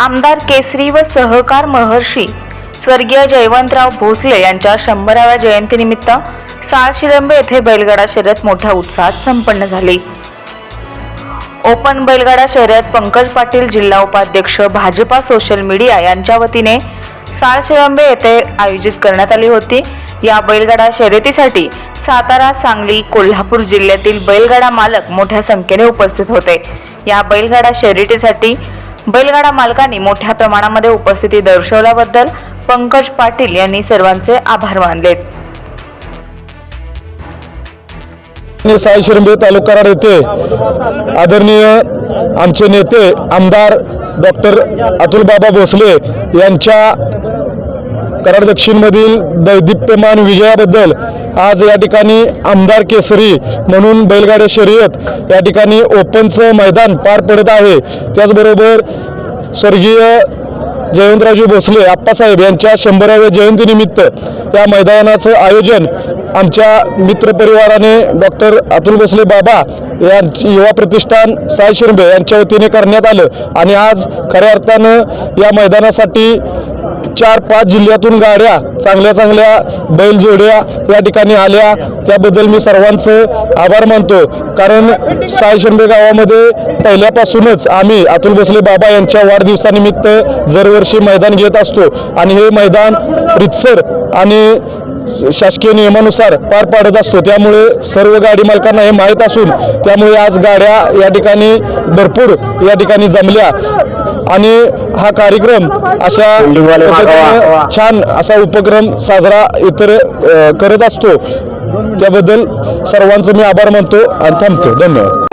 आमदार केसरी व सहकार महर्षी स्वर्गीय जयवंतराव भोसले यांच्या शंभराव्या जयंतीनिमित्त साळशिरंबे येथे बैलगाडा शर्यत मोठ्या उत्साहात संपन्न झाली. ओपन बैलगाडा शर्यत पंकज पाटील जिल्हा उपाध्यक्ष भाजपा सोशल मीडिया यांच्या वतीने साळशिरंबे येथे आयोजित करण्यात आली होती. या बैलगाडा शर्यतीसाठी सातारा सांगली कोल्हापूर जिल्ह्यातील बैलगाडा मालक मोठ्या संख्येने उपस्थित होते. या बैलगाडा शर्यतीसाठी बैलगाडा मालकांनी मोठ्या प्रमाणामध्ये उपस्थिती दर्शवल्याबद्दल पंकज पाटील यांनी सर्वांचे आभार मानलेत आणि साई शिरंबे तालुका येथे आदरणीय आमचे नेते आमदार डॉक्टर अतुलबाबा भोसले यांच्या कराड दक्षिणमधील दैदिप्यमान विजयाबद्दल आज या ठिकाणी आमदार केसरी म्हणून बैलगाड्या शर्यत या ठिकाणी ओपनचं मैदान पार पडत आहे. त्याचबरोबर स्वर्गीय जयवंतरावजी भोसले आप्पासाहेब यांच्या शंभराव्या जयंतीनिमित्त या मैदानाचं आयोजन आमच्या मित्रपरिवाराने डॉक्टर अतुल भोसले बाबा यांची युवा प्रतिष्ठान साई शिरंबे यांच्या वतीने करण्यात आलं. आणि आज खऱ्या अर्थानं या मैदानासाठी चार पाच जिल्ह्यातून गाड्या चांगल्या चांगल्या बैलजोड्या या ठिकाणी आल्या. त्याबद्दल मी सर्वांचं आभार मानतो. कारण साई गावामध्ये पहिल्यापासूनच आम्ही अतुल भोसले बाबा यांच्या वाढदिवसानिमित्त दरवर्षी मैदान घेत असतो. आणि हे मैदान रितसर आणि शासकीय नियमानुसार पार पाडत असतो. त्यामुळे सर्व गाडी मालकांना हे माहीत असून त्यामुळे आज गाड्या या ठिकाणी भरपूर या ठिकाणी जमल्या. आणि हा कार्यक्रम अशा छान असा उपक्रम साजरा इतर करत असतो. त्याबद्दल सर्वांचं मी आभार मानतो आणि थांबतो. धन्यवाद.